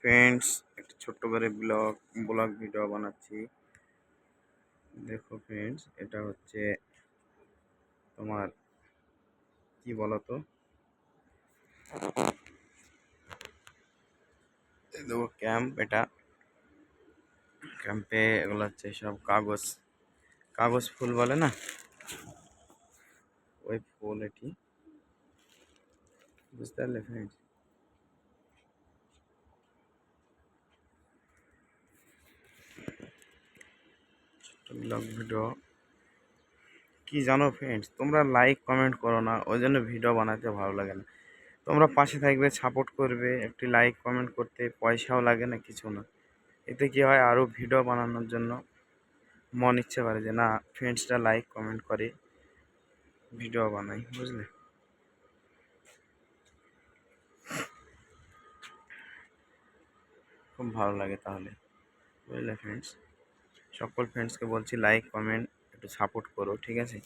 Friends একটা ছোট্ট করে ব্লগ ব্লগ ভিডিও বানাচ্ছি। দেখো ফ্রেন্ডস এটা হচ্ছে তোমার, কি বলতো? দেখো ক্যাম্প এটা। ক্যাম্পে এগুলো হচ্ছে সব কাগজ কাগজ ফুল বলে না? ওই ফুল এটি। বুঝতে পারলে ফ্রেন্ডস ব্লগ ভিডিও কি জানো ফ্রেন্ডস তোমরা লাইক কমেন্ট করো না, ওই জন্য ভিডিও বানাতে ভালো লাগে না। তোমরা পাশে থাকবে সাপোর্ট করবে, একটি লাইক কমেন্ট করতে পয়সাও লাগে না, কিছু না। এতে কি হয় আরও ভিডিও বানানোর জন্য মন ইচ্ছে করে যে, না ফ্রেন্ডসরা লাইক কমেন্ট করে ভিডিও বানাই। বুঝলে? খুব ভালো লাগে তাহলে। বুঝলে ফ্রেন্ডস সকল ফ্রেন্ডসকে বলছি লাইক কমেন্ট একটু সাপোর্ট করো ঠিক আছে?